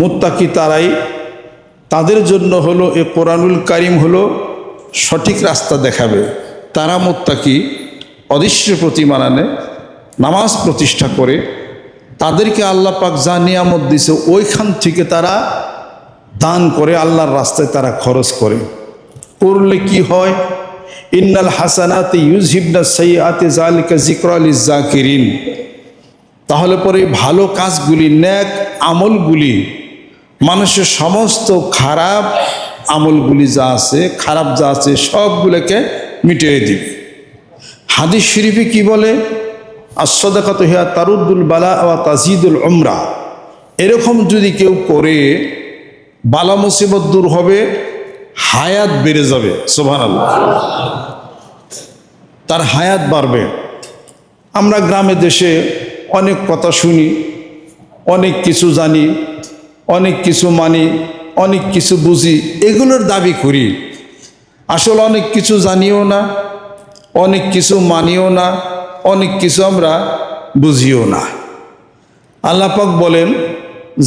মোত্তাকি তারাই তাদের জন্য হলো, এ কোরআনুল কারিম হলো সঠিক রাস্তা দেখাবে। তারা মোত্তাকি, অদৃশ্য প্রতিমা আনে নামাজ প্রতিষ্ঠা করে, তাদেরকে আল্লাহ পাক যা নিয়ামত দিছে ওইখান থেকে তারা দান করে, আল্লাহর রাস্তায় তারা খরচ করে। করলে কি হয়? ইন্নাল হাসানাতে ইউজহিবনা সৈয়াতে জালিকা জিক্র আলী জাকিরিন তাহলে পরে ভালো কাজগুলি, ন্যাক আমলগুলি মানুষের সমস্ত খারাপ আমলগুলি যা আছে, খারাপ যা আছে, সবগুলোকে মিটিয়ে দিবে। হাদিস শরীফে কি বলে? আশ্বদাকাত হিয়া তারুদ্দুল বালা ওয়া তাজিদুল উমরা। এরকম যদি কেউ করে, বালা মুসিবত দূর হবে, হায়াত বেড়ে যাবে সোভান তার হায়াত বাড়বে। আমরা গ্রামে দেশে অনেক কথা শুনি, অনেক কিছু জানি অনেক কিছু মানি, অনেক কিছু বুঝি, এগুলোর দাবি করি। আসলে অনেক কিছু জানিও না, অনেক কিছু মানিও না, অনেক কিছু আমরা বুঝিও না। আল্লাপাক বলেন,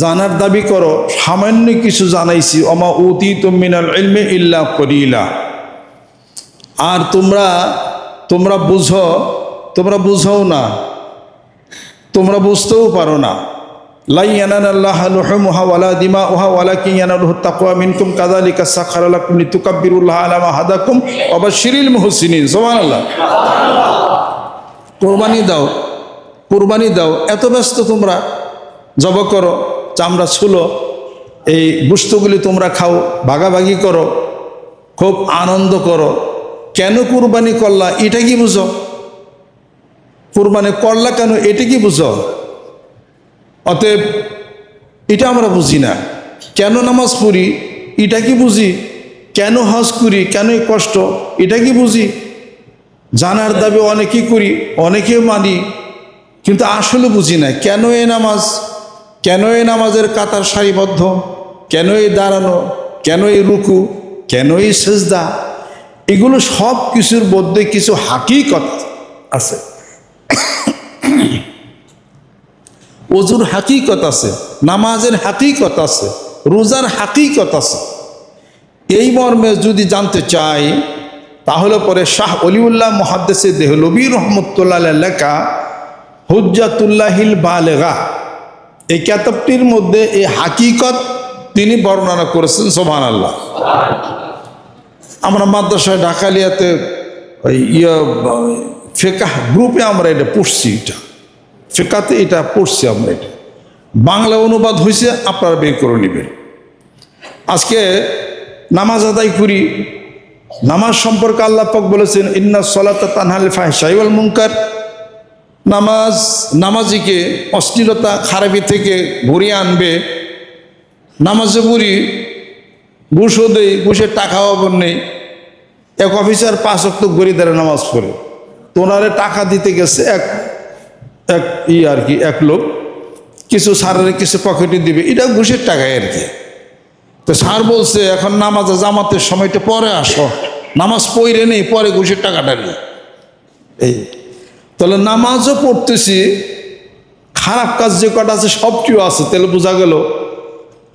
জানার দাবি করো, সামান্য কিছু জানাইছি, অমা অতি মিনাল ইলমে ইল্লা করিলা আর তোমরা তোমরা বুঝো, তোমরা বুঝও না, তোমরা বুঝতেও পারো না। কোরবানি দাও কোরবানি দাও, এত ব্যস্ত তোমরা। জব করো, চামড়া ছুলো, এই বুস্তগুলি তোমরা খাও, ভাগাভাগি করো, খুব আনন্দ করো। কেন কুরবানি করলা, এটা কি বুঝো? কুরবানি করলা কেন, এটা কি বুঝো? অতএব এটা আমরা বুঝি না। কেন নামাজ পড়ি? এটা কি বুঝি? কেন হজ করি? কেন কষ্ট? এটা কি বুঝি? জানার দাবি অনেকেই করি অনেকে মানি, কিন্তু আসলে বুঝি না। কেন এই নামাজ? কেন এই নামাজের কাতার সারিবদ্ধ? কেন এই দাঁড়ানো? কেন এই রুকু? কেন এই সেজদা? এগুলো সব কিছুর মধ্যে কিছু হাকিকত আছে। অজুর হাকিকত আছে, নামাজের হাকিকত আছে, রোজার হাকিকত আছে। এই মর্মে যদি জানতে চাই, তাহলে পরে শাহ অলিউল্লাহ মহাদ্দেসে দেহলবী রহমতুল্লাহ লেখা, হুজ্জাতুল্লাহিল বালেগা। এই কেতাবটির মধ্যে এই হাকিকত তিনি বর্ণনা করেছেন সোমান আল্লাহ আমরা মাদ্রাসায় ঢাকালিয়াতে ইয়ে ফেকাহ গ্রুপে আমরা এটা পড়ছি এটা। ফেকাতে এটা পড়ছি আমরা এটা। বাংলা অনুবাদ হয়েছে আপনারা বের করে নেবেন। আজকে নামাজ আদায় করি। নামাজ সম্পর্কে আল্লাহ বলেছেন, ইন্না সলাতা তানহাল ফাহসাইওয়াল মুনকার। নামাজ, নামাজিকে অশ্লীলতা, খারাপি থেকে ঘুরিয়ে আনবে। নামাজে পড়ি ঘুষও দেই ঘুষের টাকাও আবার নেই এক অফিসার পাঁচ অক্ট গরিদারে নামাজ পড়ে। তোনারে টাকা দিতে গেছে এক এক ই আর কি, এক লোক কিছু সারের কিছু পকেটে দিবে, এটা ঘুষের টাকায় আর কি। তো স্যার বলছে, এখন নামাজে জামাতের সময়টা পরে আসো, নামাজ পড়ে নেই, পরে ঘুষের টাকাটা নেই এই, তাহলে নামাজও পড়তেছি, খারাপ কাজ যে কটা আছে সবটিও আছে, তাহলে বোঝা গেল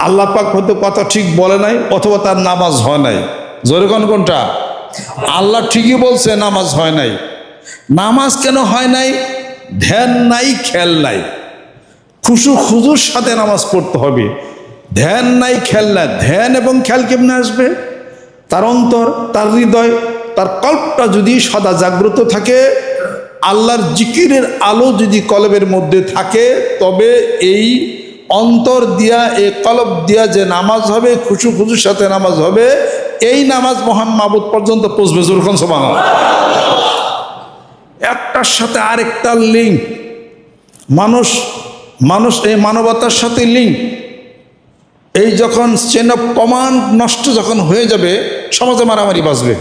আল্লাহ পাক হয়তো কথা ঠিক বলে নাই, অথবা তার নামাজ হয় নাই। জোরে কোন কোনটা? আল্লাহ ঠিকই বলছে, নামাজ হয় নাই। নামাজ কেন হয় নাই? ধ্যান নাই খেয়াল নাই। খুশু খুজুর সাথে নামাজ পড়তে হবে। ধ্যান নাই খেয়াল নাই ধ্যান এবং খেয়াল কেমনে আসবে? তার অন্তর, তার হৃদয়, তার কল্পটা যদি সদা জাগ্রত থাকে, আল্লাহর জিকিরের আলো যদি কলবের মধ্যে থাকে, তবে এই অন্তর দিয়া, এই কলব দিয়া যে নামাজ হবে, খুশু খুশুর সাথে নামাজ হবে, এই নামাজ মহান মাবুদ পর্যন্ত পৌঁছবে জোরখন সমান একটার সাথে আরেকটার লিঙ্ক মানুষ মানুষ এই মানবতার সাথে লিঙ্ক এই যখন চেন অফ কমান্ড নষ্ট যখন হয়ে যাবে, সমাজে মারামারি বাঁচবে।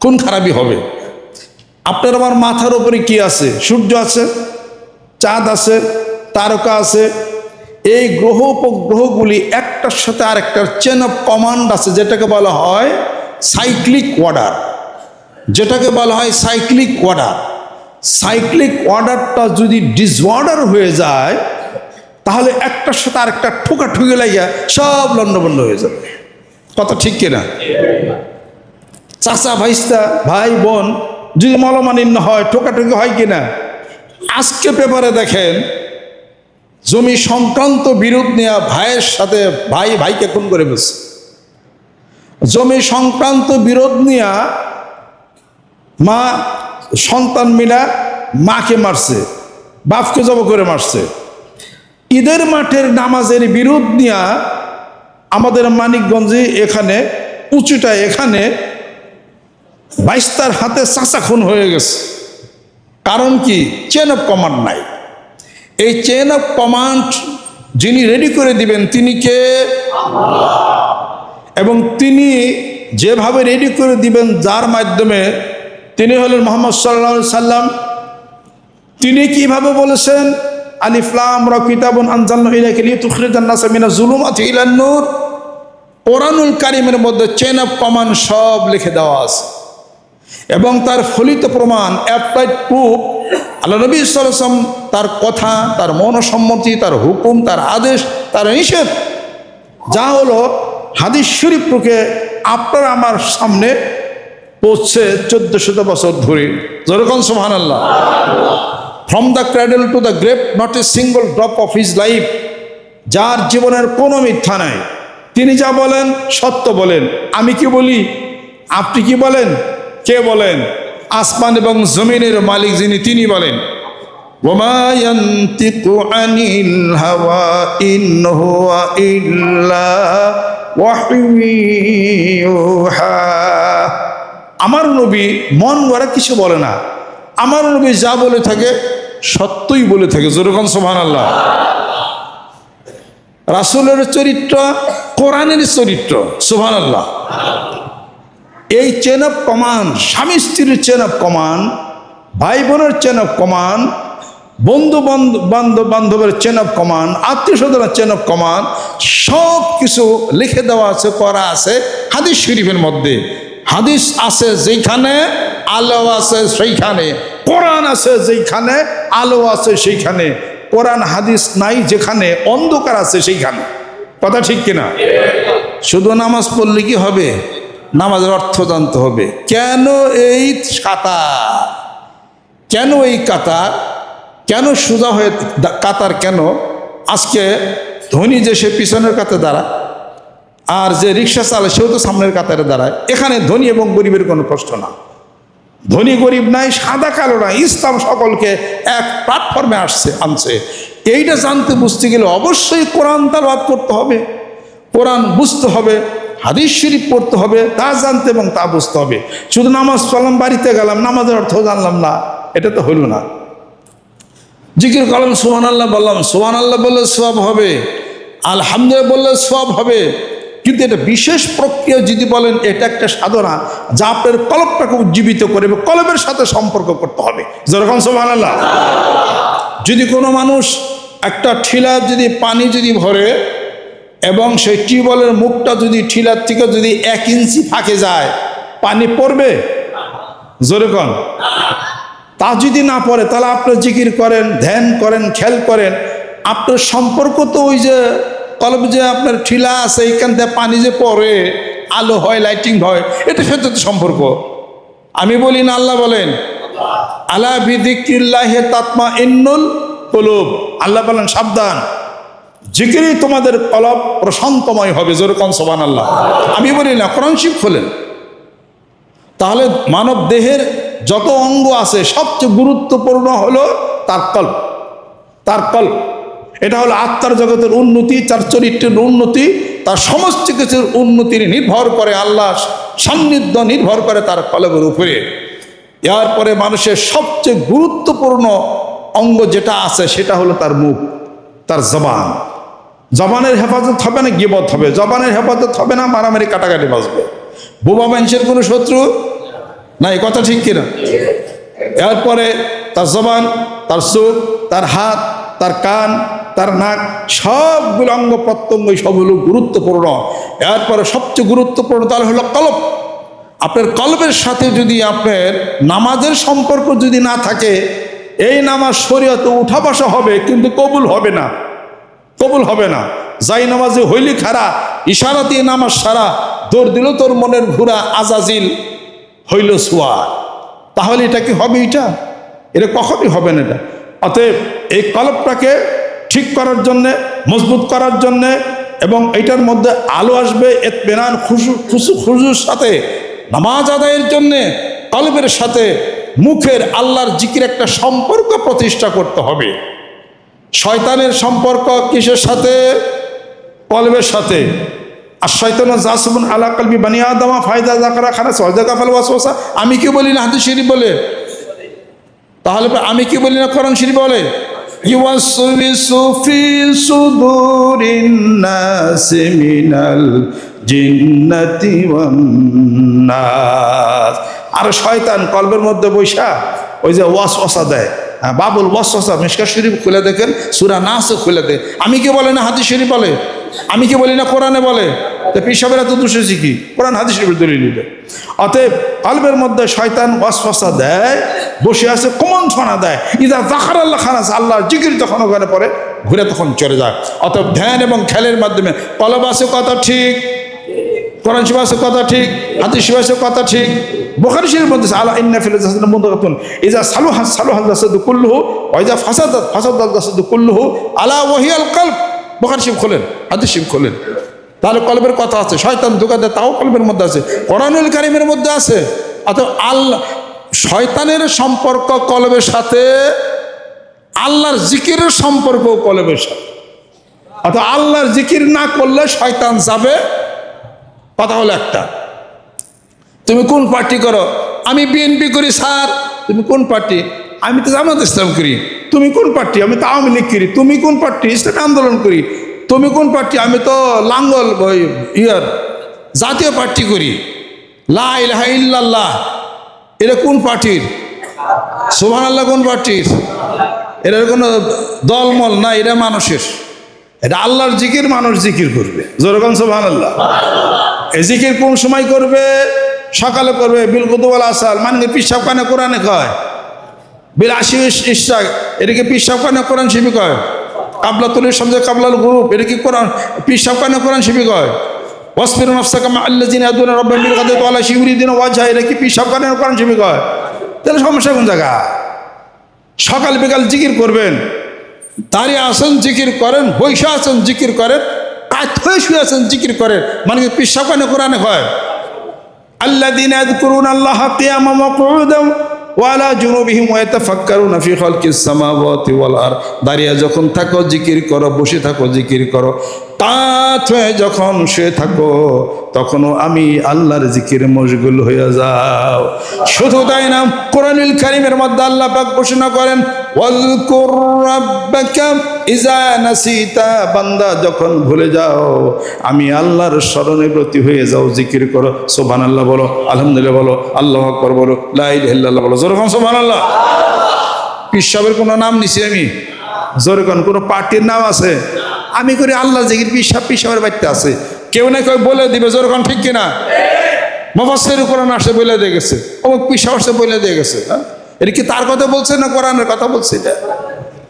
কোন খারাপই হবে। আপনার আমার মাথার উপরে কি আছে? সূর্য আছে, চাঁদ আছে, তারকা আছে। এই গ্রহ উপগ্রহগুলি একটার সাথে আরেকটার চেন অফ কমান্ড আছে, যেটাকে বলা হয় সাইক্লিক অর্ডার যেটাকে বলা হয় সাইক্লিক অর্ডার সাইক্লিক অর্ডারটা যদি ডিসঅর্ডার হয়ে যায়, তাহলে একটার সাথে আরেকটা ঠুকা ঠুকে লাগিয়া সব লন্ডবন্ড হয়ে যাবে। কথা ঠিক কিনা? চাচা, ভাইস্তা, ভাই, বোন, যদি মলমানিন্য হয়, ঠোকাঠুকি হয় কিনা? আজকে পেপারে দেখেন, জমি সংক্রান্ত বিরোধ নেওয়া ভাইয়ের সাথে ভাই, ভাইকে খুন করে বসে জমি সংক্রান্ত বিরোধ নিয়া মা সন্তান মিলা মাকে মারছে, বাপকে জব করে মারছে। ঈদের মাঠের নামাজের বিরোধ নিয়া আমাদের মানিকগঞ্জে এখানে, উঁচুটা এখানে বাইস্তার হাতে চাচা খুন হয়ে গেছে। কারণ কি? চেন অফ কমান্ড নাই। এই চেন অফ কমান্ড যিনি রেডি করে দিবেন, তিনি কে? এবং তিনি যেভাবে রেডি করে দিবেন, যার মাধ্যমে তিনি হলেন মোহাম্মদ সাল্লা সাল্লাম। তিনি কীভাবে বলেছেন আলিফলাম র কিতাবুন আনজাল্লাহ ইলাইকা লিতুখরিজান নাসা মিনাজ জুলুমাতি ইলান নূর। কোরআনুল কারিমের মধ্যে চেন অফ কমান্ড সব লিখে দেওয়া আছে। এবং তার ফলিত প্রমাণ অ্যাপ্লাইড প্রুফ আল্লাহ নবী সাল্লাম তার কথা, তার মনসম্মতি, তার হুকুম, তার আদেশ, তার নিষেধ। যা হলো হাদিস শরীফকে আপনার আমার সামনে পৌঁছে চোদ্দ শত বছর ধরে। যেরকম সোহান আল্লাহ from the cradle to the grave not a single drop of his life যার জীবনের কোনো মিথ্যা নাই। তিনি যা বলেন, সত্য বলেন। আমি কি বলি? আপনি কি বলেন? কে বলেন? আসমান এবং জমিনের মালিক যিনি, তিনি বলেন। ওমায়ন্তিক আমার নবী মন গড়া কিছু বলে না। আমার নবী যা বলে থাকে, সত্যই বলে থাকে। যেরকম সোহান আল্লাহ রাসুলের চরিত্র, কোরআনের চরিত্র সোহান আল্লাহ এই চেন অফ কমান্ড স্বামী স্ত্রীর চেন অফ কমান্ড ভাই বোনের চেন অফ কমান্ড বন্ধু, বান্ধব বান্ধব বান্ধবের চেন অফ কমান্ড আত্মীয় স্বজনের চেন অফ কমান্ড সব কিছু লিখে দেওয়া আছে করা আছে হাদিস শরীফের মধ্যে। হাদিস আছে যেখানে আলো আছে সেইখানে। কোরআন আছে যেখানে আলো আছে সেইখানে। কোরআন হাদিস নাই যেখানে, অন্ধকার আছে সেইখানে। কথা ঠিক কিনা? শুধু নামাজ পড়লে কি হবে? নামাজের অর্থ জানতে হবে। কেন এই কাতার কেন এই কাতার? কেন সোজা হয়ে কাতার কেন? আজকে ধনী যে সে পিছনের কাতারে দাঁড়ায় আর যে রিক্সা চালায় সেও তো সামনের কাতারে দাঁড়ায়। এখানে ধনী এবং গরিবের কোনো প্রশ্ন না। ধনী গরিব নাই, সাদা কালো না ইসলাম সকলকে এক প্ল্যাটফর্মে আসছে, আনছে। এইটা জানতে বুঝতে গেলে অবশ্যই কোরআন তালাবাদ করতে হবে। কোরআন বুঝতে হবে, হাদিস শরীফ পড়তে হবে, তা জানতে এবং তা বুঝতে হবে। শুধু নামাজ পড়লাম, বাড়িতে গেলাম, নামাজের অর্থ জানলাম না, এটা তো হইল না। জিকির কলম সোহান আল্লাহ বললাম সোহান আল্লাহ বললে সব হবে, আলহামদুলিল্লাহ বললে সব হবে। কিন্তু এটা বিশেষ প্রক্রিয়া যদি বলেন, এটা একটা সাধনা যা আপনার কলবটাকে উজ্জীবিত করবে কলবের সাথে সম্পর্ক করতে হবে। যেরকম সোহান যদি কোনো মানুষ একটা ঠিলা যদি পানি যদি ভরে এবং সেই টিউবওয়েলের মুখটা যদি ঠিলার থেকে যদি এক ইঞ্চি ফাঁকে যায়, পানি পড়বে? জোরে কন। তা যদি না পড়ে, তাহলে আপনি জিকির করেন, ধ্যান করেন, খেয়াল করেন। আপনার সম্পর্ক তো ওই যে কলম যে আপনার ঠিলা আছে, এইখান থেকে পানি যে পড়ে, আলো হয় লাইটিং হয়, এটা সাথে তো সম্পর্ক। আমি বলি না, আল্লাহ বলেন, আলা বিদিকিল্লাহে তাতমা ইন্নুল কলুব। আল্লাহ বলেন, সাবধান, জিকিরই তোমাদের কলব প্রশান্তময় হবে। যেরকম সোবান আল্লাহ আমি বলি না, কোরআন শিব খোলেন। তাহলে মানব দেহের যত অঙ্গ আছে, সবচেয়ে গুরুত্বপূর্ণ হলো তার কল্প তার কল্প এটা হলো আত্মার জগতের উন্নতি তার চরিত্রের উন্নতি, তার সমস্ত কিছুর উন্নতির নির্ভর করে আল্লাহ সান্নিধ্য নির্ভর করে তার কলবের উপরে। এরপরে মানুষের সবচেয়ে গুরুত্বপূর্ণ অঙ্গ যেটা আছে, সেটা হলো তার মুখ, তার জবান। জবানের হেফাজত হবে না, গিবত হবে। জবানের হেফাজত হবে না, মারামারি, কাটাকাটি বাঁচবে। বোবা মানুষের কোনো শত্রু না এই কথা ঠিক কিনা? এরপরে তার জবান, তার চোখ, তার হাত, তার কান তার নাক সবগুলো অঙ্গ প্রত্যঙ্গ সবগুলো গুরুত্বপূর্ণ। এরপরে সবচেয়ে গুরুত্বপূর্ণ তার হলো কলপ আপনার কলবের সাথে যদি আপনার নামাজের সম্পর্ক যদি না থাকে, এই নামাজ শরীয়তে উঠা বসা হবে কিন্তু কবুল হবে না। কবুল হবে না। যাই নামাজে হইলি খারা ইশারা দিয়ে নামাজ সারা, দৌড় দিল তোর মনের ঘুরা আজাজিল হইল সোয়ার তাহলে এটা কি হবে এটা? এটা কখনই হবে না এটা। অতএব এই কলপটাকে ঠিক করার জন্যে, মজবুত করার জন্যে এবং এটার মধ্যে আলো আসবে এতমেনান খুশু খুশু, খুশুর সাথে, নামাজ আদায়ের জন্যে, কলবের সাথে, মুখের আল্লাহর জিকির একটা সম্পর্ক প্রতিষ্ঠা করতে হবে। শয়তানের সম্পর্ক কিসের সাথে? কলবের সাথে। আর শয়তান জাসবুন আলা কলবি বানিয়া আদামা ফায়দা জাকারা খানা সহজাকা ফাল ওয়াসওয়াসা। আমি কি বলি না হাদিস শরীফ বলে? তাহলে আমি কি বলি না কোরআন শরীফ বলে? ফি সুদুরিন নাসি মিনাল জিন্নাতি ওয়ান নাস আর শয়তান কলবের মধ্যে বৈশা ওই যে ওয়াসওয়াসা দেয়। হ্যাঁ, বাবুল ওয়াসওয়াসা মিশকা শরীফ খুলে দেখেন সূরা নাসও খুলে দেয়। আমি কি বলে না হাদিস শরীফ বলে? আমি কি বলি না কোরআনে বলে? তো পিসাবেরা তো দুষেছি কি? কোরআন হাদিস শরীফের দলিল অতএব কলবের মধ্যে শয়তান ওয়াসওয়াসা দেয়, বসে আছে কমন ছড়া দেয়। ইদা জাখার আল্লাহ আছে আল্লাহর জিকির যখন ওখানে পড়ে, ঘুরে তখন চলে যায়। অতএব ধ্যান এবং খেলের মাধ্যমে, কলব আছে কথা ঠিক, কোরআন শিব কথা ঠিক, হাদিস শিব কথা ঠিক, বোখারি মধ্যে আলা ইন্না ফিল জাসাদ মুদাগাতুন ইজা সালুহা সালুহা জাসাদু কুল্লুহু, ওয়া ইজা ফাসাদাত ফাসাদাত জাসাদু কুল্লুহু, আলা ওয়াহিয়াল কলব। বোখারি শিব খোলেন, হাদিস শিব খোলেন। তাহলে কলবের কথা আছে, শয়তান ধোকা দেয় তাও কলবের মধ্যে আছে, কোরআনুল কারিমের মধ্যে আছে, অথবা আল্লাহ শয়তানের সম্পর্ক কলবের সাথে, আল্লাহর জিকিরের সম্পর্ক কলবের সাথে। অথবা আল্লাহর জিকির না করলে শয়তান যাবে, কথা হলো একটা। তুমি কোন পার্টি করো? আমি বিএনপি করি, স্যার। তুমি কোন পার্টি? আমি তো জামাত ইসলাম করি। তুমি কোন পার্টি? আমি তো আওয়ামী লীগ করি। তুমি কোন পার্টি? ইসলামী আন্দোলন করি। তুমি কোন পার্টি? আমি তো লাঙ্গল ইয়ার জাতীয় পার্টি করি। লা ইলাহা ইল্লাল্লাহ। এটা কোন পার্টির? সোহান আল্লাহ কোন পার্টির? এটার কোনো দলমল না এটা মানুষের। এটা আল্লাহর জিকির, মানুষ জিকির করবে। যেরকম সোহান আল্লাহ এই জিকির কোন সময় করবে? সকালে করবে, বিল কুতুবাল আসাল মানে পিসাব কানে কোরআনে কয়? বিল আশি ইশাক এটাকে পিসাব কানে কোরআন শিবি কয়? কাবলা তুলির সামনে কাবলাল গ্রুপ এটা কি কোরআন? পিসাব কেন কোরআন শিবিক হয়? আদুন তাহলে সমস্যা কোন জায়গা? সকাল বিকাল জিকির করবেন তারই আসন, জিকির করেন বৈশা আসেন জিকির করেন কাত হয়ে শুয়ে আসেন জিকির করেন মানে কি পিসাব কেন কোরআনে হয়? আল্লাদিন আদ করুন আল্লাহ ওয়ালা জুনুবিহিম ওয়াতাফাক্কারুন ফি খালকিস সামাওয়াতি ওয়াল আর দাঁড়িয়ে যখন থাকো, জিকির করো, বসে থাকো, জিকির করো। তাঁত হয়ে যখন শুয়ে থাকো, তখনও আমি আল্লাহর জিকির মশগুল হয়ে যাও। শুধু তাই না, কোরআনুল কারিমের মধ্যে আল্লাহ পাক ঘোষণা করেন ওয়াজকুর রাব্বাকা ইজা নাসিতা, বান্দা, যখন ভুলে যাও, আমি আল্লাহর স্মরণে ব্রতী হয়ে যাও, জিকির করো সোভান আল্লাহ বলো, আলহামদুলিল্লাহ বলো, আল্লাহ আকবর বলো লাইল্লাহ বলো যেরকম সোভান আল্লাহ পিসাবের কোনো নাম নিছি আমি? যেরকম কোনো পার্টির নাম আছে? আমি করি আল্লাহ জিকির পিসাব পিসাবের বাড়িতে আছে। কেউ না কেউ বলে দিবে যেরকম ঠিক কিনা? মফাসের কোরআন আসে বলে দিয়ে গেছে, অমুক পিসাব আসে বলে দিয়ে গেছে হ্যাঁ? এটা কি তার কথা বলছে না কোরআনের কথা বলছে এটা?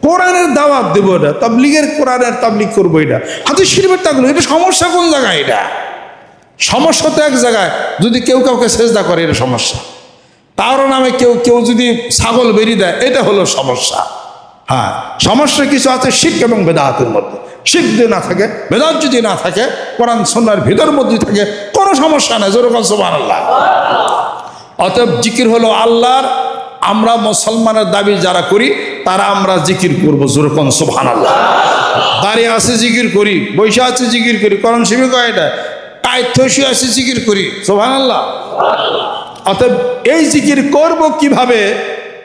কোরআনের দাওয়াত দেব এটা, তাবলিগের কোরআনের তাবলিগ করব এটা। হাতে শিল্পের তাগুলো, এটা সমস্যা কোন জায়গায় এটা? সমস্যা তো এক জায়গায়, যদি কেউ কাউকে সেজদা করে এটা সমস্যা। তারও নামে কেউ কেউ যদি ছাগল বেরিয়ে দেয়, এটা হলো সমস্যা। হ্যাঁ সমস্যা কিছু আছে শিখ এবং বেদাহাতের মধ্যে। শিখ যদি না থাকে বেদাত যদি না থাকে, কোরআন সন্ন্যার ভিতর মধ্যে থাকে, কোনো সমস্যা নেই। যেরকম সোমান আল্লাহ অতএব জিকির হলো আল্লাহর আমরা মুসলমানের দাবি যারা করি, তারা আমরা জিকির করব যেরকম সোভান আল্লাহ দাঁড়িয়ে আছে জিকির করি বৈশা আছে জিকির করি করণ শিবি কয় এটা? কায়থসী আছে জিকির করি সোভান আল্লাহ অতএব এই জিকির করব কীভাবে?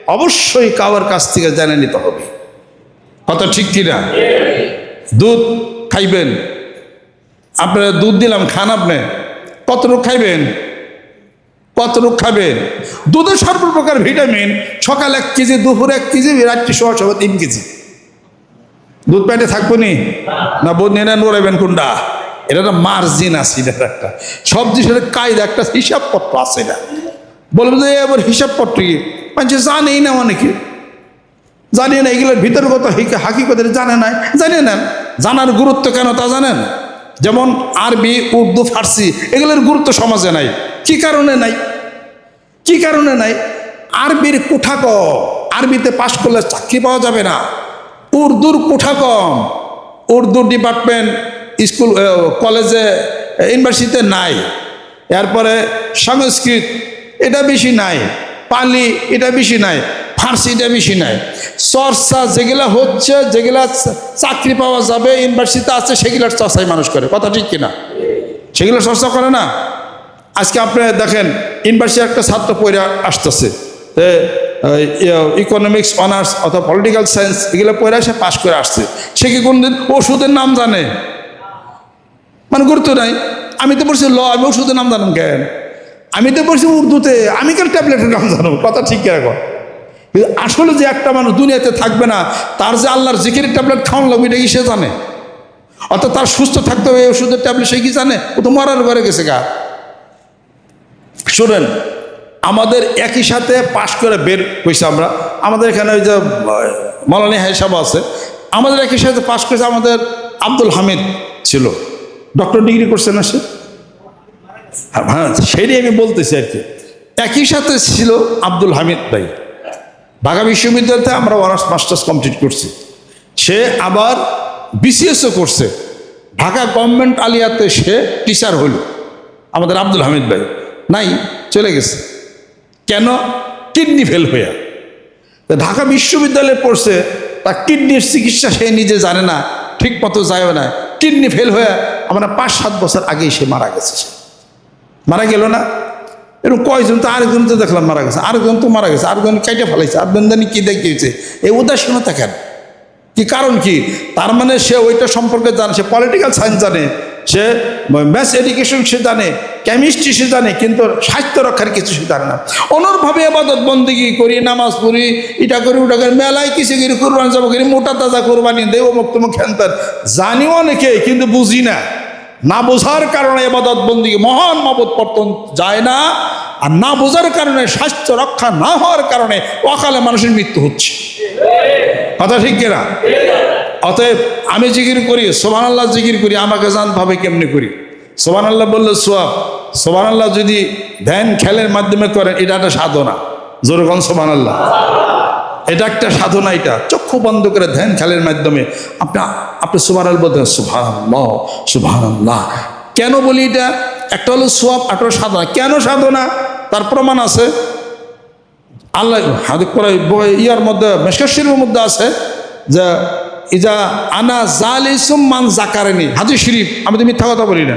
অবশ্যই কারোর কাছ থেকে জেনে নিতে হবে। কথা ঠিক কিনা? দুধ খাইবেন। আপনারা দুধ দিলাম, খান আপনি? কতটুকু খাইবেন? কতটুকু খাবেন দুধের সর্বপ্রকার ভিটামিন, সকাল এক কেজি, দুপুর এক কেজি, রাত্রি সহ সহ তিন কেজি। দুধ প্যাটে থাকব নি? না, বোধ নিয়ে ওরাইবেন কোনটা এটা একটা মার্জিন আছে, এটা একটা। সব জিনিসের কায়দা, একটা হিসাবপত্র আছে এটা। বলব যে এবার হিসাবপত্র কি? মানে জানেই না অনেকে। জানিয়ে না, এগুলোর ভিতরগত হাকিকতের জানে না জানে না। জানার গুরুত্ব কেন তা জানেন? যেমন আরবি, উর্দু, ফার্সি, এগুলোর গুরুত্ব সমাজে নাই। কি কারণে নাই? কি কারণে নাই? আরবির কোঠা কম, আরবিতে পাশ করলে চাকরি পাওয়া যাবে না। উর্দুর কোঠা কম, উর্দু ডিপার্টমেন্ট, স্কুল কলেজে ইউনিভার্সিটিতে নাই। এরপরে সংস্কৃত, এটা বেশি নাই। পালি, এটা বেশি নাই। ফার্সি এটা বেশি নাই। চর্চা যেগুলা হচ্ছে, যেগুলা চাকরি পাওয়া যাবে ইউনিভার্সিটিতে আছে, সেগুলার চর্চাই মানুষ করে। কথা ঠিক কিনা? সেগুলো চর্চা করে না? আজকে আপনি দেখেন ইউনিভার্সিটি একটা ছাত্র পড়ে আসতেছে। ইকোনমিক্স অনার্স অথবা পলিটিক্যাল সায়েন্স এগুলো পড়ে সে পাশ করে আসছে। সে কি কোনদিন ওষুধের নাম জানে? মানে গুরুত্ব নাই। আমি তো পড়ছি ল, আমি ওষুধের নাম জানাম কেন? আমি তো পড়ছি উর্দুতে, আমি কেন ট্যাবলেটের নাম জানাব? কথা ঠিক রাখো কিন্তু আসলে যে একটা মানুষ দুনিয়াতে থাকবে না তার যে আল্লাহর জিকিরের ট্যাবলেট খাওয়ান লাগবে এটা কি সে জানে? অর্থাৎ তার সুস্থ থাকতে হবে এই ওষুধের ট্যাবলেট সে কি জানে? ও তো মরার ঘরে গেছে গা। শোনেন আমাদের একই সাথে পাশ করে বের হয়েছে আমরা। আমাদের এখানে ওই যে মলানি হিসাব আছে। আমাদের একই সাথে পাশ করেছে আমাদের আব্দুল হামিদ ছিল। ডক্টর ডিগ্রি করছে না সে? হ্যাঁ, হ্যাঁ সেটাই আমি বলতেছি আর কি। একই সাথে ছিল আব্দুল হামিদ ভাই। ঢাকা বিশ্ববিদ্যালয়তে আমরা অনার্স মাস্টার্স কমপ্লিট করছি। সে আবার বিসিএসও করছে। ঢাকা গভর্নমেন্ট আলিয়াতে সে টিচার হইল। আমাদের আব্দুল হামিদ ভাই নাই, চলে গেছে। কেন? কিডনি ফেল তো ঢাকা বিশ্ববিদ্যালয়ে পড়ছে, তার কিডনির চিকিৎসা সে নিজে জানে না, ঠিক মতো যায় না। কিডনি ফেল হয়ে আমরা পাঁচ সাত বছর আগেই সে মারা গেছে মারা গেল না? এরকম কয়জন তো আরেকজন তো দেখলাম মারা গেছে, আরেকজন তো মারা গেছে, আরেকজন কেটে ফেলাইছে, আরেকজন জানি কী দেখিয়েছে এই উদাসীনতা কেন? কি কারণ কি? তার মানে সে ওইটা সম্পর্কে জানে, সে পলিটিক্যাল সায়েন্স জানে, সে ম্যাথস এডুকেশন সে জানে কেমিস্ট্রি সে জানে, কিন্তু স্বাস্থ্য রক্ষার কিছু সে জানে না। অনরভাবে আবাদত বন্দিগি করি, নামাজ পড়ি এটা করি, ওটা করি, মেলায় কিছু করি, কোরবানি যাব করি, মোটা তাজা কোরবানি মুখ তুমুক খেনতেন জানিও অনেকে, কিন্তু বুঝি না। না বোঝার কারণে এবাদত বন্দিকে মহান মাবত পর্তন যায় না, আর না বোঝার কারণে স্বাস্থ্য রক্ষা না হওয়ার কারণে অকালে মানুষের মৃত্যু হচ্ছে। কথা ঠিক কিনা? অতএব আমি জিকির করি সোমান আল্লাহ জিকির করি, আমাকে জান ভাবে কেমনি করি? সোমান আল্লাহ বললে সোয়াব সোমান আল্লাহ যদি ধ্যান খেলের মাধ্যমে করেন, এটা একটা সাধনা। জোরগন সোমান আল্লাহ এটা একটা সাধনা এটা। চক্ষু বন্ধ করে ধ্যান খেলের মাধ্যমে আপনি আপনি সুবাহ বলতেন সুভান সুভান কেন বলি এটা? একটা হলো সোয়াব, একটা সাধনা। কেন সাধনা? তার প্রমাণ আছে। আল্লাহ হাদিক ইয়ার মধ্যে মেশকাশিরের মধ্যে আছে যে, ইজা আনা জাল ইসুম্মান জাকারেনি। হাজি শরীফ, আমি তো মিথ্যা কথা বলি না।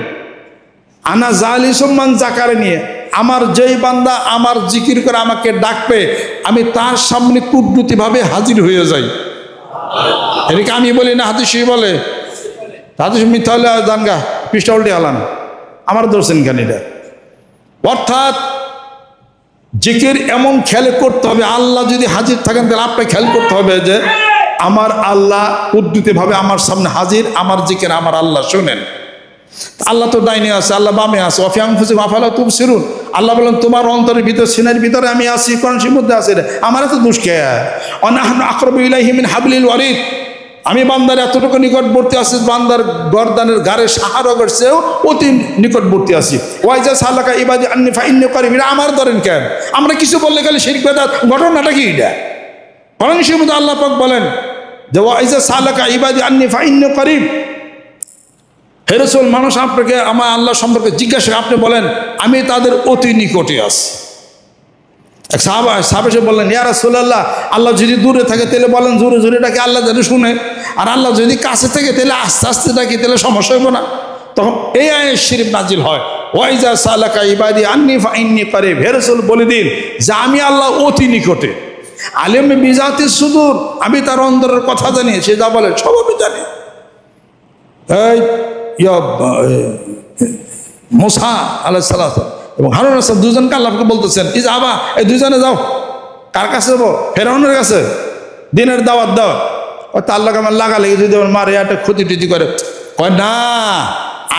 আনা জাল ইসুম্মান জাকারেনি। আমার যেই বান্দা আমার জিকির করে আমাকে ডাকবে, আমি তার সামনে কুটনীতিভাবে হাজির হয়ে যাই। এদিকে আমি বলি, না শরীফ বলে। হাদিস মিথ্যা হলে জানগা পৃষ্ঠা উল্টে আলান আমার দর্শন কেন এটা? অর্থাৎ জিকির এমন খেয়াল করতে হবে, আল্লাহ যদি হাজির থাকেন, তাহলে আপনাকে খেয়াল করতে হবে যে, আমার আল্লাহ উদ্ধৃতভাবে আমার সামনে হাজির, আমার জিকির আমার আল্লাহ শুনেন। আল্লাহ তো ডাইনে আছে, আল্লাহ বামে আছে। অফিয়াম ফুসি মাফালা তুম সিরুন আল্লাহ বলেন, তোমার অন্তরের ভিতর সিনের ভিতরে আমি আছি কনসির মধ্যে রে। আমার এত দুষ্কে অনাহন আকরবিল্লাহিমিন হাবলিল ওয়ারিদ আমি বান্দার এতটুকু নিকটবর্তী আছি, বান্দার গরদানের গাড়ে সাহারও করছেও অতি নিকটবর্তী আছি। ওয়াইজা সাল্লাকা ইবাদি আন্নি ফাইন্য এটা আমার ধরেন কেন? আমরা কিছু বললে খালি শিরিক বেদাত, ঘটনাটা কি এটা? কোরআন শির মধ্যে আল্লাহ পাক বলেন যে ওয়াইজা সাল্লাকা ইবাদি আন্নি ফাইন্য করিম হেরসুল মানুষ আপনাকে, আমার আল্লাহ সম্পর্কে জিজ্ঞাসা আপনি বলেন, আমি তাদের অতি নিকটে আছি। এক সাহাবা সাহাবে বললেন, ইয়া রাসূলুল্লাহ, আল্লাহ যদি দূরে থাকে, তাহলে বলেন জোরে জোরে ডাকে, আল্লাহ যেন শুনে। আর আল্লাহ যদি কাছে থাকে, তাহলে আস্তে আস্তে ডাকি, তাহলে সমস্যা হইব না। তখন এই আয়ের শরীফ নাজিল হয়, ওয়াইজা সালাকা ইবাদি আন্নি ফাইন্নি করে ভেরসুল বলে দিন যে আমি আল্লাহ অতি নিকটে। আলেম বিজাতি সুদূর, আমি তার অন্তরের কথা জানি, সে যা বলে সব আমি জানি। এই মোসা আলাহ সাল্লাহ এবং হারুন আসলাম দুজনকে আল্লাহকে বলতেছেন ইজ আবা, এই দুজনে যাও। কার কাছে যাব? ফেরাউনের কাছে। দিনের দাওয়াত দাও। ও তা আল্লাহকে আমার লাগা লেগে যদি মারে একটা ক্ষতি টুতি করে। কয়, না,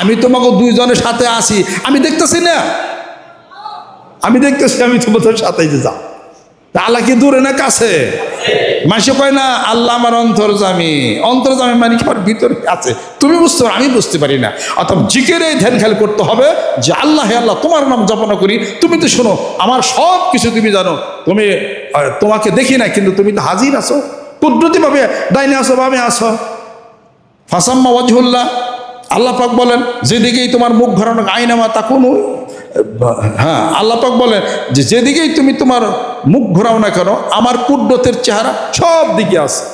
আমি তোমাকে দুইজনের সাথে আসি। আমি দেখতেছি না। আমি দেখতেছি, আমি তোমাদের সাথে যে যাও। আল্লাহ কি দূরে না কাছে? মানুষে কয় না, আল্লাহ আমার অন্তর্জামী অন্তর্জামী মানে কি? আমার ভিতরে আছে। তুমি বুঝতে পারো, আমি বুঝতে পারি না। অর্থাৎ জিকের এই ধ্যান খেয়াল করতে হবে যে, আল্লাহ হে আল্লাহ, তোমার নাম জপনা করি। তুমি তো শোনো, আমার সব কিছু তুমি জানো। তুমি তোমাকে দেখি না কিন্তু তুমি তো হাজির আছো। কুদরতি ভাবে ডাইনে আসো ভাবে আসো ফাসাম্মা ওয়াজহুল্লাহ। আল্লাহ পাক বলেন, যেদিকেই তোমার মুখ ঘরানো, আইনামা তা কোনো হ্যাঁ আল্লাহ পাক বলেন যে, যেদিকেই তুমি তোমার মুখ ঘোরাও না কেন? আমার কুদ্রতের চেহারা সব দিকে আছে।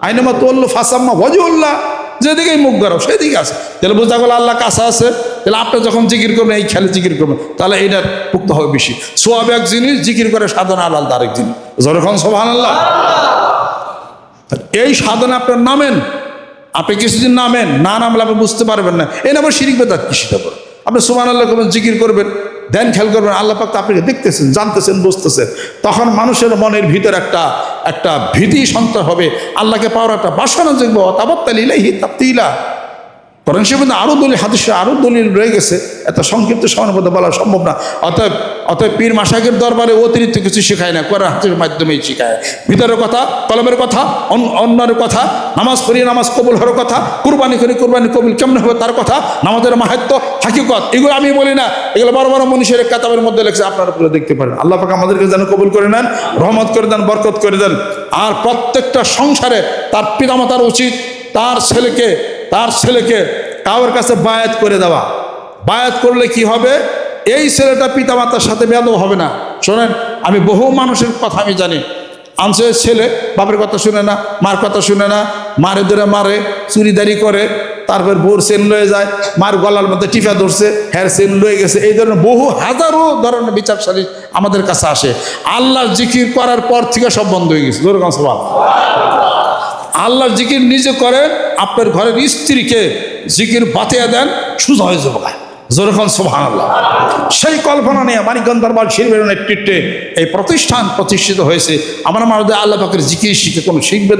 আইনামা তোল্লু ফাসাম্মা ওয়াজহুল্লাহ। যেদিকেই মুখ ঘোরাও, সেদিকে আছে। তাহলে বোঝা গেল আল্লাহ কাছে আছে। তাহলে আপনি যখন জিকির করবেন, এই খেলে জিকির করবেন, তাহলে এইটার মুক্ত হবে বেশি। সোয়াব এক জিনিস, জিকির করে সাধনা আলাদা আরেক জিনিস। যখন সোহান আল্লাহ এই সাধনা আপনার নামেন। আপনি কিছুদিন নামেন, না নামলে আপনি বুঝতে পারবেন না। এই নামে শিরিক বেদাত কি সেটা আপনি সুমান আল্লাহ করবেন, জিকির করবেন। ধ্যান খেয়াল করবেন আল্লাহ পাক তো আপনাকে দেখতেছেন, জানতেছেন, বুঝতেছেন। তখন মানুষের মনের ভিতর একটা একটা ভীতি সন্ত হবে। আল্লাহকে পাওয়ার একটা বাসনা যোগ্য তাবাত্তালিলাহি তাপ্তিলা সে শিবেন আরও দলিল, হাদিসে আরও দলিল রয়ে গেছে। এত সংক্ষিপ্ত সময়ের মধ্যে বলা সম্ভব না। অতএব অতএব পীর মাসাকের দরবারে অতিরিক্ত কিছু শেখায় না, কোরআন, হাদিসের মাধ্যমেই শেখায়। ভিতরের কথা, কলমের কথা, অন- অন্যের কথা, নামাজ পড়ি নামাজ কবুল হওয়ার কথা, কুরবানি করি, কুরবানি কবুল কেমন হবে তার কথা, নামাজের মাহাত্ম, হাকিকত, এগুলো আমি বলি না। এগুলো বড় বড় মনীষের কাতাবের মধ্যে লেখছে, আপনারা পুরো দেখতে পারেন। আল্লাহ পাক আমাদেরকে যেন কবুল করে নেন, রহমত করে দেন, বরকত করে দেন। আর প্রত্যেকটা সংসারে তার পিতামাতার উচিত, তার ছেলেকে তার ছেলেকে কাউর কাছে বায়াত করে দেওয়া। বায়াত করলে কি হবে? এই ছেলেটা পিতামাতার সাথে বেদ হবে না। শোনেন, আমি বহু মানুষের কথা আমি জানি। আনছে ছেলে, বাপের কথা শুনে না, মার কথা শুনে না, মারে ধরে মারে, চুরিদারি করে, তারপর বোর সেন লয়ে যায়, মার গলার মধ্যে টিফা ধরছে হ্যার সেন লয়ে গেছে। এই ধরনের বহু হাজারো ধরনের বিচারশালী আমাদের কাছে আসে। আল্লাহর জিকির করার পর থেকে সব বন্ধ হয়ে গেছে। দুর্গম সভা আল্লাহর জিকির নিজে করেন, আপনার ঘরের স্ত্রীকে জিকির বাতিয়া দেন, সুজা হয়ে যাবে। যেরকম সোহান সেই কল্পনা নিয়ে মানিকগঞ্জ দরবার শিল্পের নেতৃত্বে এই প্রতিষ্ঠান প্রতিষ্ঠিত হয়েছে। আমরা মানুষ আল্লাহ পাকের জিকির শিখে কোনো শিখবে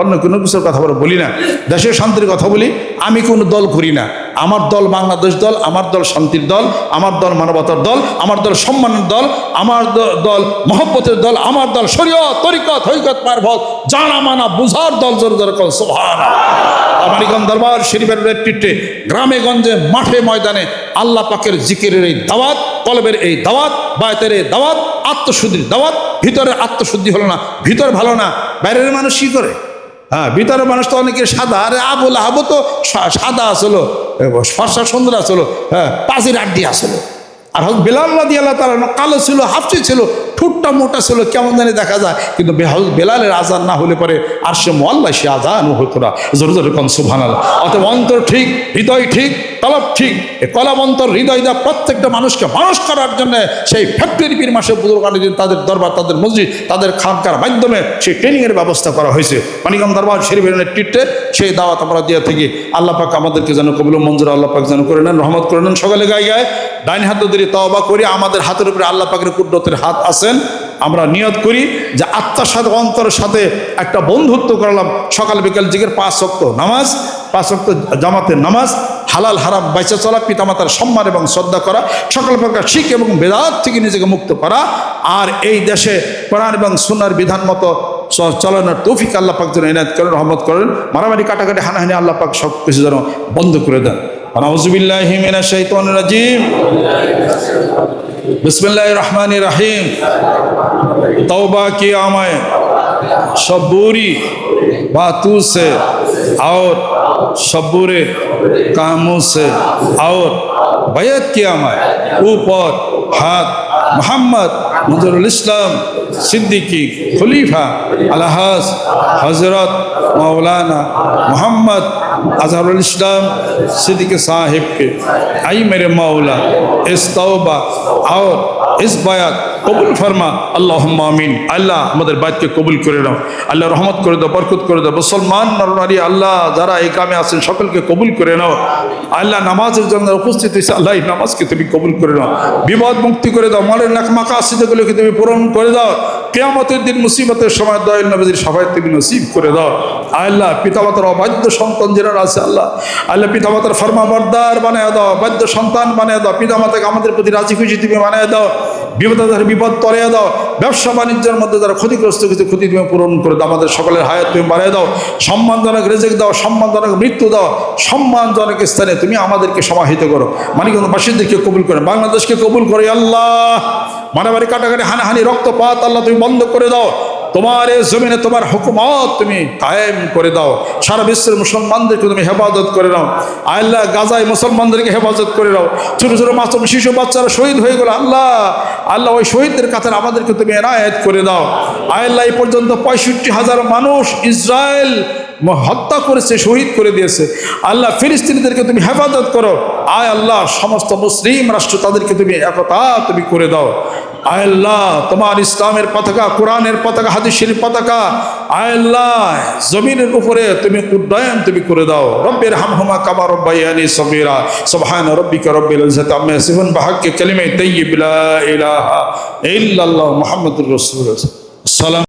অন্য কোনো কিছুর কথা বলে বলি না। দেশের শান্তির কথা বলি, আমি কোনো দল করি না। আমার দল বাংলাদেশ দল, আমার দল শান্তির দল, আমার দল মানবতার দল, আমার দল সম্মানের দল, আমার দল মহব্বতের দল, আমার দল শরীয় তরিকত, হৈকত, মারফত জানা মানা বুঝার দল, জোর জোর সোহান আমারিকান দরবার শরীফের নেতৃত্বে গ্রামে গঞ্জে মাঠে ময়দানে আল্লাহ পাকের জিকিরের এই দাওয়াত, কলবের এই দাওয়াত, বায়তের এই দাওয়াত, আত্মশুদ্ধির দাওয়াত, ভিতরে আত্মশুদ্ধি হলো না, ভিতর ভালো না, বাইরের মানুষ কি করে? হ্যাঁ ভিতরের মানুষ তো অনেকে সাদা, আরে আবুল আবু তো সাদা আসলো, ফর্সা সুন্দর আসলো হ্যাঁ পাজির আড্ডি আসলো। আর হক বেলাল দিয়ে আল্লাহ তালা কালো ছিল, হাফসি ছিল ঠুটটা মোটা ছিল, কেমন জানি দেখা যায়। কিন্তু বেলালের আজান না হলে পরে আর সে মোয়াল্লা সে আজানও হতো না। জোর কন সুভান অতএব অন্তর ঠিক, হৃদয় ঠিক, কলব ঠিক। এই কলব অন্তর, হৃদয় দেওয়া প্রত্যেকটা মানুষকে মানুষ করার জন্য সেই ফ্যাক্টরি পীর মাসে বুজুর্গানি দিন তাদের দরবার, তাদের মসজিদ, তাদের খানকার মাধ্যমে সেই ট্রেনিংয়ের ব্যবস্থা করা হয়েছে। মানিকাম দরবার, শরীফের নেতৃত্বে সেই দাওয়াত আমরা দিয়ে থাকি। আল্লাহ পাক আমাদেরকে যেন কবুল মঞ্জুর, আল্লাহ পাক যেন করে নেন, রহমত করে নেন। সকালে গায়ে গায়ে, ডাইন হাত ধরে তওবা করি। আমাদের হাতের উপরে আল্লাহ পাকের কুদরতের হাত আছেন। আমরা নিয়ত করি যে আত্মার সাথে, অন্তরের সাথে একটা বন্ধুত্ব করলাম। সকাল, বিকাল জিগের পাঁচ শক্ত নামাজ, পাঁচ শক্ত জামাতের নামাজ, হালাল, হারাম, বাইচা চলা, পিতামাতার সম্মান এবং শ্রদ্ধা করা, সকল প্রকার শিখ এবং বেদাত থেকে নিজেকে মুক্ত করা, আর এই দেশে কোরআন এবং সুনার বিধান মতো চলানোর তৌফিক আল্লাহ পাক যেন এনায়ত করেন, রহমত করেন। মারামারি, কাটাকাটি, হানাহানি আল্লাহ পাক সব কিছু যেন বন্ধ করে দেন। আউযুবিল্লাহি মিনাশ শাইতানির রাজিম बिस्मिल्लाह रहमान रहीम तौबा किया मैं सब बुरी बातों से और सब बुरे कामों से और बैत किया मैं ऊपर हाथ मोहम्मद नजरुल इस्लाम सिद्दीकी खलीफा अलहास हजरत मौलाना मोहम्मद अजहरुल इस्लाम सिद्दीक साहिब के आई मेरे मौला इस तौबा और इस বায়াত কবুল ফার্মা। আল্লাহ আমিন। আল্লাহ আমাদের বাইককে কবুল করে দাও আল্লাহ রহমত করে দাও, বরকত করে দাও। মুসলমান, নরনারী, আল্লাহ যারা এই কামে আছেন, সকলকে কবুল করে নাও। আল্লাহ নামাজের জন্য উপস্থিত হয়েছে, আল্লাহ নামাজকে তুমি কবুল করে নাও। বিবাদ মুক্তি করে দাও। মনের নাকমাকা আসিদগুলোকে তুমি পূরণ করে দাও। কেয়ামতের দিন মুসিবতের সময় দয়াল নবীদের সবাই তুমি নসিব করে দাও। আল্লাহ পিতামাতার অবাধ্য সন্তান যারা আছে, আল্লাহ। আল্লাহ পিতামাতার ফার্মা বর্দার বানিয়ে দাও বাধ্য সন্তান বানিয়ে দাও। পিতামাতাকে আমাদের প্রতি রাজি খুশি তুমি বানিয়ে দাও। বিপদ বিপদ তরিয়ে দাও। ব্যবসা বাণিজ্যের মধ্যে যারা ক্ষতিগ্রস্ত কিছু ক্ষতি তুমি পূরণ করে দাও। আমাদের সকলের হায়াত তুমি বাড়িয়ে দাও। সম্মানজনক রেজেক দাও, সম্মানজনক মৃত্যু দাও। সম্মানজনক স্থানে তুমি আমাদেরকে সমাহিত করো। মানিকগঞ্জ বাসীদেরকে কবুল করে। বাংলাদেশকে কবুল করে আল্লাহ। মারামারি, কাটাকাটি, হানাহানি, রক্তপাত আল্লাহ তুমি বন্ধ করে দাও। তোমার এ জমিনে তোমার হুকুমত তুমি কায়েম করে দাও। সারা বিশ্বের মুসলমানদেরকে তুমি হেফাজত করে নাও। আল্লাহ গাজায় মুসলমানদেরকে হেফাজত করে নাও। ছোট ছোট মাসুম শিশু বাচ্চারা শহীদ হয়ে গেল। আল্লাহ আল্লাহ ওই শহীদদের কাতার আমাদেরকে তুমি এনায়েত করে দাও। আল্লাহ এই পর্যন্ত পঁয়ষট্টি হাজার মানুষ ইসরায়েল হত্যা করেছে, শহীদ করে দিয়েছে। আল্লাহ ফিলিস্তিনিদেরকে তুমি হেফাজত করো। আয় আল্লাহ, সমস্ত মুসলিম রাষ্ট্র তাদেরকে তুমি একতা তুমি করে দাও। আল্লাহ, তোমার ইসলামের পতাকা, কোরআনের পতাকা, হাদিসের পতাকা আল্লাহ, জমিনের উপরে তুমি উড্ডয়ন তুমি করে দাও। রব্বের হামহুমা কামা রব্বাইয়ানি সগীরা। সুবহান রব্বিকা রব্বিল ইজ্জাতি আম্মা ইয়াসিফুন। বিহাক্কি কালিমাতি তাইয়্যিব লা ইলাহা ইল্লাল্লাহ মুহাম্মাদুর রাসূলুল্লাহ। সালাম।